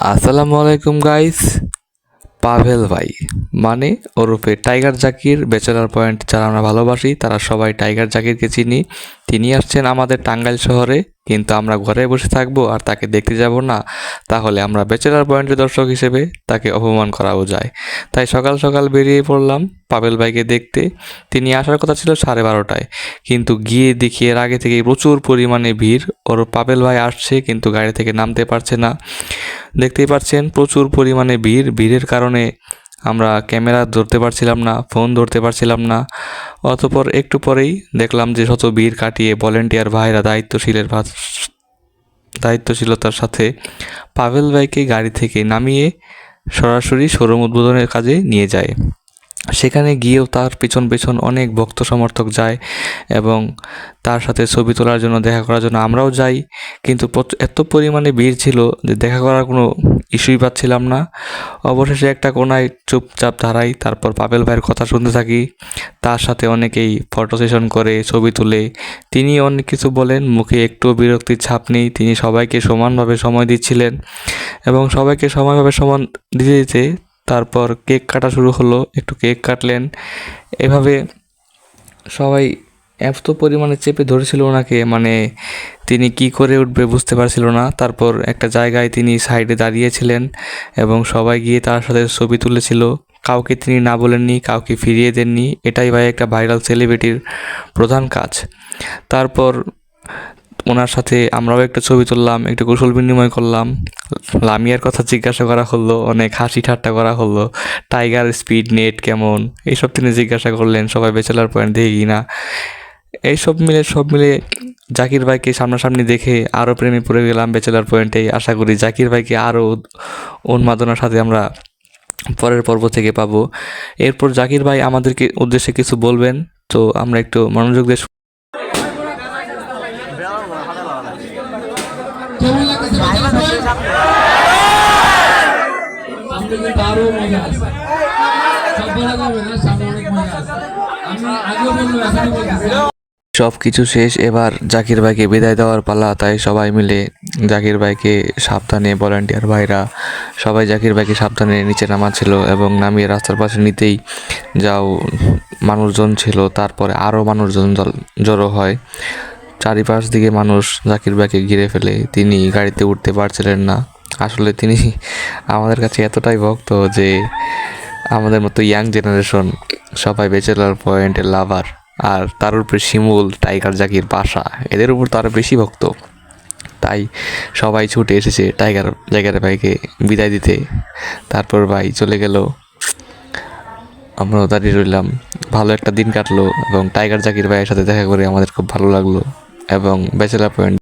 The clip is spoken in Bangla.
আসসালামু আলাইকুম গাইস পাভেল ভাই। মানে ওরূপে টাইগার জাকির, ব্যাচেলার পয়েন্ট যারা আমরা ভালোবাসি, তারা সবাই টাইগার জাকিরকে চিনি। তিনি আসছেন আমাদের টাঙ্গাইল শহরে। কিন্তু আমরা ঘরে বসে থাকব আর তাকে দেখতে যাব না, তাহলে আমরা ব্যাচেলার পয়েন্টের দর্শক হিসেবে তাকে অপমান করাও যায়। তাই সকাল সকাল বেরিয়ে পড়লাম পাভেল ভাইকে দেখতে। তিনি আসার কথা ছিল সাড়ে বারোটায়। কিন্তু গিয়ে দেখি এর আগে থেকে প্রচুর পরিমাণে ভিড়। ওর পাভেল ভাই আসছে কিন্তু গাড়ি থেকে নামতে পারছে না। দেখতেই পাচ্ছেন প্রচুর পরিমাণে ভিড়। ভিড়ের কারণে আমরা ক্যামেরা ধরতে পারছিলাম না, ফোন ধরতে পারছিলাম না। অতপর একটু পরেই দেখলাম যে শত ভিড় কাটিয়ে ভলেন্টিয়ার ভাইরা দায়িত্বশীলের দায়িত্বশীলতার সাথে পাভেল ভাইকে গাড়ি থেকে নামিয়ে সরাসরি শোরুম উদ্বোধনের কাজে নিয়ে যায়। সেখানে গিয়েও তার পেছন পেছন অনেক ভক্ত সমর্থক যায় এবং তার সাথে ছবি তোলার জন্য, দেখা করার জন্য আমরাও যাই। কিন্তু এত পরিমাণে ভিড় ছিল যে দেখা করার কোনো ইস্যুই পাচ্ছিলাম না। অবশেষে একটা কোনায় চুপচাপ দাঁড়াই, তারপর পাবেল ভাইয়ের কথা শুনতে থাকি। তার সাথে অনেকেই ফটো সেশন করে, ছবি তুলে। তিনি অনেক কিছু বলেন, মুখে একটু বিরক্তির ছাপ নেই। তিনি সবাইকে সমানভাবে সময় দিচ্ছিলেন এবং সবাইকে সমানভাবে সমান দিতে দিতে তারপর কেক কাটা শুরু হলো, একটু কেক কাটলেন। এভাবে সবাই এত পরিমাণে চেপে ধরেছিল ওনাকে মানে তিনি কি করে উঠবে বুঝতে পারছিল না। তারপর একটা জায়গায় তিনি সাইডে দাঁড়িয়েছিলেন এবং সবাই গিয়ে তার সাথে ছবি তুলেছিল। কাউকে তিনি না বলেননি, কাউকে ফিরিয়ে দেননি। এটাই ভাই একটা ভাইরাল সেলিব্রিটির প্রধান কাজ। তারপর ওনার সাথে আমরাও একটা ছবি তুললাম, একটু কুশল বিনিময় করলাম। লামিয়ার কথা জিজ্ঞাসা করা হলো, অনেক হাসি ঠাট্টা করা হলো। টাইগার স্পিড, নেট কেমন? এইসব তিনি জিজ্ঞাসা করলেন, সবাই বেচেলার পয়েন্ট দেখি কিনা। এইসব মিলে, সব মিলে জাকির ভাইকে সামনাসামনি দেখে আরও প্রেমে পড়ে গেলাম ব্যাচেলার পয়েন্টে আশা করি জাকির ভাইকে আরও উন্মাদনার সাথে আমরা পরের পর্ব থেকে পাবো। এরপর জাকির ভাই আমাদেরকে উদ্দেশ্যে কিছু বলবেন, তো আমরা একটু মনোযোগ দিয়ে কেমন সব কিছু শেষ, এবার জাকির ভাইকে বিদায় দেওয়ার পালা, তাই সবাই মিলে জাকির ভাইকে সাবধানে ভলান্টিয়ার ভাইরা, সবাই জাকির ভাইকে সাবধানে নিচে নামাচ্ছিল এবং নামিয়ে রাস্তার পাশে নিতেই যাও, মানুষজন ছিল, তারপরে আরও মানুষজন জড়ো হয়। চারিপাশ দিকে মানুষ জাকির ভাইকে ঘিরে ফেলে। তিনি গাড়িতে উঠতে পারছিলেন না। আসলে তিনি আমাদের কাছে এতটাই ভক্ত যে আমাদের মতো ইয়াং জেনারেশন সবাই ব্যাচেলার পয়েন্টের লাভার। আর তার উপরে শিমুল, টাইগার, জাকির, বাসা, এদের উপর তো আরও বেশি ভক্ত। তাই সবাই ছুটে এসেছে টাইগার জায়গার ভাইকে বিদায় দিতে। তারপর ভাই চলে গেল। আমরাও দাঁড়িয়ে রইলাম। ভালো একটা দিন কাটলো এবং টাইগার, জাকির ভাইয়ের সাথে দেখা করে আমাদের খুব ভালো লাগল। এবং ব্যাচেলার পয়েন্ট